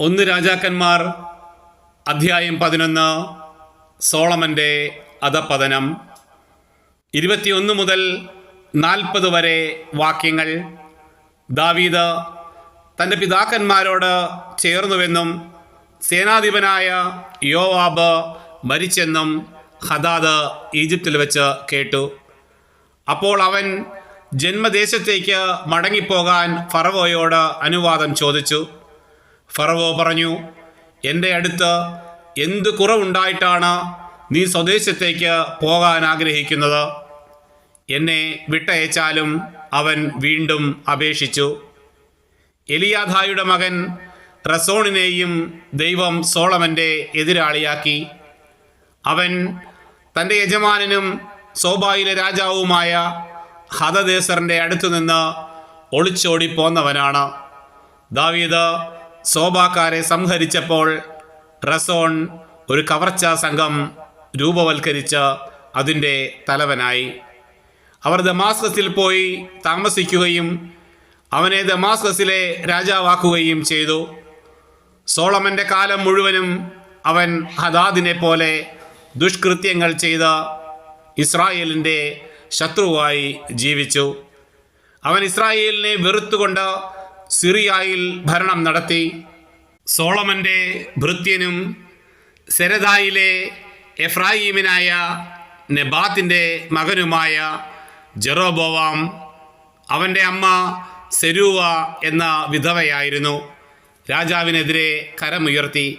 ഒന്ന് രാജാക്കന്മാർ അധ്യായം പതിനൊന്ന് സോളമന്റെ അധപതനം. ഇരുപത്തിയൊന്ന് മുതൽ നാൽപ്പത് വരെ വാക്യങ്ങൾ. ദാവീദ് തന്റെ പിതാക്കന്മാരോട് ചേർന്നുവെന്നും സേനാധിപനായ യോവാബ് മരിച്ചെന്നും ഹദാദ് ഈജിപ്തിൽ വെച്ച് കേട്ടു. അപ്പോൾ അവൻ ജന്മദേശത്തേക്ക് മടങ്ങിപ്പോകാൻ ഫറവോയോട് അനുവാദം ചോദിച്ചു. ഫറവോ പറഞ്ഞു എന്റെ അടുത്ത് എന്ത് കുറവുണ്ടായിട്ടാണ് നീ സ്വദേശത്തേക്ക് പോകാൻ ആഗ്രഹിക്കുന്നത്? എന്നെ വിട്ടയച്ചാലും അവൻ വീണ്ടും അപേക്ഷിച്ചു. എലിയാഥായുടെ മകൻ റസോണിനെയും ദൈവം സോളമന്റെ എതിരാളിയാക്കി. അവൻ തന്റെ യജമാനനും സോബായിലെ രാജാവുമായ ഹതദേസറിന്റെ അടുത്തുനിന്ന് ഒളിച്ചോടി പോന്നവനാണ് ദാവീദ് സോബാക്കാരെ സംഹരിച്ചപ്പോൾ റസോൺ ഒരു കവർച്ചാ സംഘം രൂപവൽക്കരിച്ച് അതിന്റെ തലവനായി. അവർ ദമാസ്കസിൽ പോയി താമസിക്കുകയും അവനെ ദമാസ്കസിലെ രാജാവാക്കുകയും ചെയ്തു. സോളമന്റെ കാലം മുഴുവനും അവൻ ഹദാദിനെ പോലെ ദുഷ്കൃത്യങ്ങൾ ചെയ്ത് ഇസ്രായേലിന്റെ ശത്രുവായി ജീവിച്ചു. അവൻ ഇസ്രായേലിനെ വെറുത്തുകൊണ്ട് സിറിയായിൽ ഭരണം നടത്തി. സോളമന്റെ ഭൃത്യനും സെരദായിലെ എഫ്രായീമിനായ നെബാത്തിന്റെ മകനുമായ ജെറോബോവാം അവന്റെ അമ്മ സെരൂവ എന്ന വിധവയായിരുന്നു. രാജാവിനെതിരെ കരമുയർത്തി.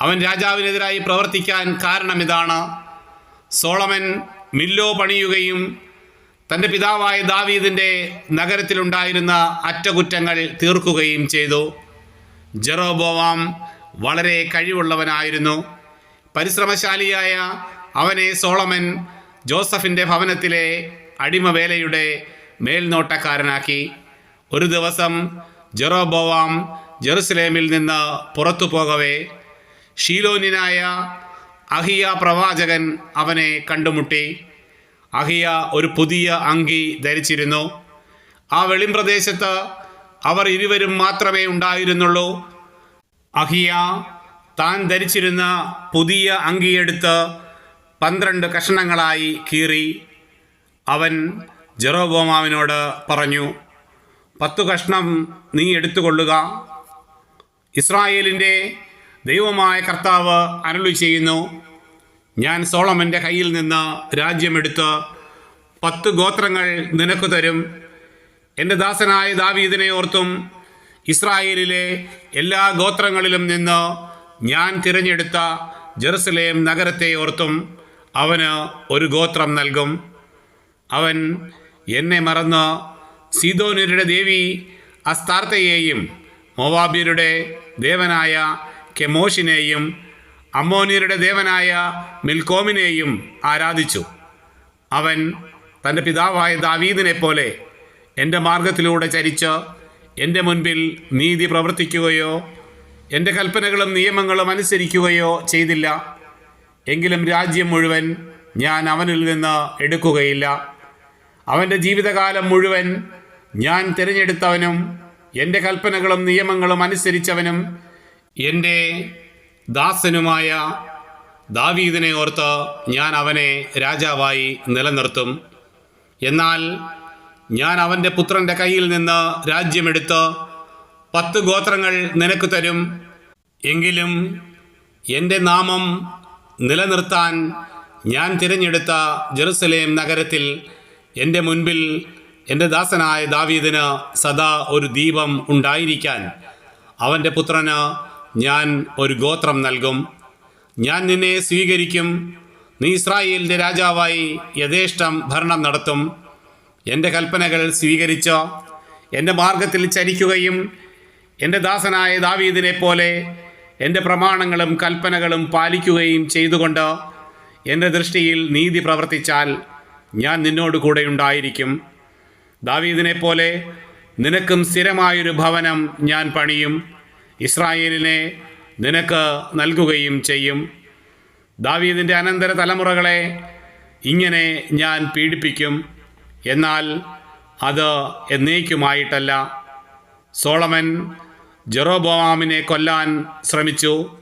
അവൻ രാജാവിനെതിരായി പ്രവർത്തിക്കാൻ കാരണമിതാണ് സോളമൻ മില്ലോ പണിയുകയും തന്റെ പിതാവായ ദാവീദിന്റെ നഗരത്തിലുണ്ടായിരുന്ന അറ്റകുറ്റങ്ങൾ തീർക്കുകയും ചെയ്തു. ജെറോബോവാം വളരെ കഴിവുള്ളവനായിരുന്നു. പരിശ്രമശാലിയായ അവനെ സോളമൻ ജോസഫിന്റെ ഭവനത്തിലെ അടിമവേലയുടെ മേൽനോട്ടക്കാരനാക്കി. ഒരു ദിവസം ജെറോബോവാം ജെറുസലേമിൽ നിന്ന് പുറത്തു പോകവേ. ഷീലോനിനായ അഹിയ പ്രവാചകൻ അവനെ കണ്ടുമുട്ടി. അഹിയ ഒരു പുതിയ അങ്കി ധരിച്ചിരുന്നു. ആ വെളിമ്പ്രദേശത്ത് അവർ ഇരുവരും മാത്രമേ ഉണ്ടായിരുന്നുള്ളൂ. അഹിയ താൻ ധരിച്ചിരുന്ന പുതിയ അങ്കിയെടുത്ത് പന്ത്രണ്ട് കഷണങ്ങളായി കീറി. അവൻ ജെറോബോമാവിനോട് പറഞ്ഞു പത്തു കഷ്ണം നീ എടുത്തുകൊള്ളുക. ഇസ്രായേലിന്റെ ദൈവമായ കർത്താവ് അരുളി ചെയ്യുന്നു. ഞാൻ സോളമന്റെ കയ്യിൽ നിന്ന് രാജ്യമെടുത്ത് പത്ത് ഗോത്രങ്ങൾ നിനക്ക് തരും. എന്റെ ദാസനായ ദാവീദിനെ ഓർത്തും ഇസ്രായേലിലെ എല്ലാ ഗോത്രങ്ങളിലും നിന്ന് ഞാൻ തിരഞ്ഞെടുത്ത ജെറുസലേം നഗരത്തെ ഓർത്തും അവന് ഒരു ഗോത്രം നൽകും. അവൻ എന്നെ മറന്ന് സീതോനിരുടെ ദേവി അസ്താർത്തയെയും മൊവാബിയരുടെ ദേവനായ കെമോഷിനെയും അമ്മോനിയരുടെ ദേവനായ മിൽക്കോമിനെയും ആരാധിച്ചു. അവൻ തന്റെ പിതാവായ ദാവീദിനെ പോലെ എന്റെ മാർഗത്തിലൂടെ ചരിച്ച് എന്റെ മുൻപിൽ നീതി പ്രവർത്തിക്കുകയോ എന്റെ കൽപ്പനകളും നിയമങ്ങളും അനുസരിക്കുകയോ ചെയ്തില്ല. എങ്കിലും രാജ്യം മുഴുവൻ ഞാൻ അവനിൽ നിന്ന് എടുക്കുകയില്ല. അവന്റെ ജീവിതകാലം മുഴുവൻ ഞാൻ തിരഞ്ഞെടുത്തവനും എന്റെ കൽപ്പനകളും നിയമങ്ങളും അനുസരിച്ചവനും എന്റെ ദാസനുമായ ദാവീദിനെ ഓർത്ത് ഞാൻ അവനെ രാജാവായി നിലനിർത്തും. എന്നാൽ ഞാൻ അവന്റെ പുത്രന്റെ കയ്യിൽ നിന്ന് രാജ്യമെടുത്ത് പത്ത് ഗോത്രങ്ങൾ നിനക്ക് തരും. എങ്കിലും എന്റെ നാമം നിലനിർത്താൻ ഞാൻ തിരഞ്ഞെടുത്ത ജെറുസലേം നഗരത്തിൽ എന്റെ മുൻപിൽ എന്റെ ദാസനായ ദാവീദിന് സദാ ഒരു ദീപം ഉണ്ടായിരിക്കാൻ അവന്റെ പുത്രന് ഞാൻ ഒരു ഗോത്രം നൽകും. ഞാൻ നിന്നെ സ്വീകരിക്കും. നീ ഇസ്രായേലിന്റെ രാജാവായി യഥേഷ്ടം ഭരണം നടത്തും. എന്റെ കൽപ്പനകൾ സ്വീകരിച്ചോ. എന്റെ മാർഗത്തിൽ ചരിക്കുകയും. എന്റെ ദാസനായ ദാവീദിനെ പോലെ എന്റെ പ്രമാണങ്ങളും കൽപ്പനകളും പാലിക്കുകയും ചെയ്തുകൊണ്ട്. എന്റെ ദൃഷ്ടിയിൽ നീതി പ്രവർത്തിച്ചാൽ ഞാൻ നിന്നോട് കൂടെ ഉണ്ടായിരിക്കും. ദാവീദിനെ പോലെ നിനക്കും സ്ഥിരമായൊരു ഭവനം ഞാൻ പണിയും. ഇസ്രായേലിനെ നിനക്ക് നൽകുകയും ചെയ്യും. ദാവീദിന്റെ അനന്തര തലമുറകളെ ഇങ്ങനെ ഞാൻ പീഡിപ്പിക്കും. എന്നാൽ അത് എന്നേക്കുമായിട്ടല്ല. സോളമൻ ജെറോബോവാമിനെ കൊല്ലാൻ ശ്രമിച്ചു.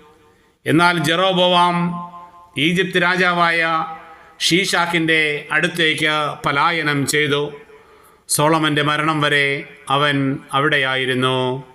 എന്നാൽ ജെറോബോവാം ഈജിപ്ത് രാജാവായ ഷീഷാക്കിന്റെ അടുത്തേക്ക് പലായനം ചെയ്തു. സോളമന്റെ മരണം വരെ അവൻ അവിടെയായിരുന്നു.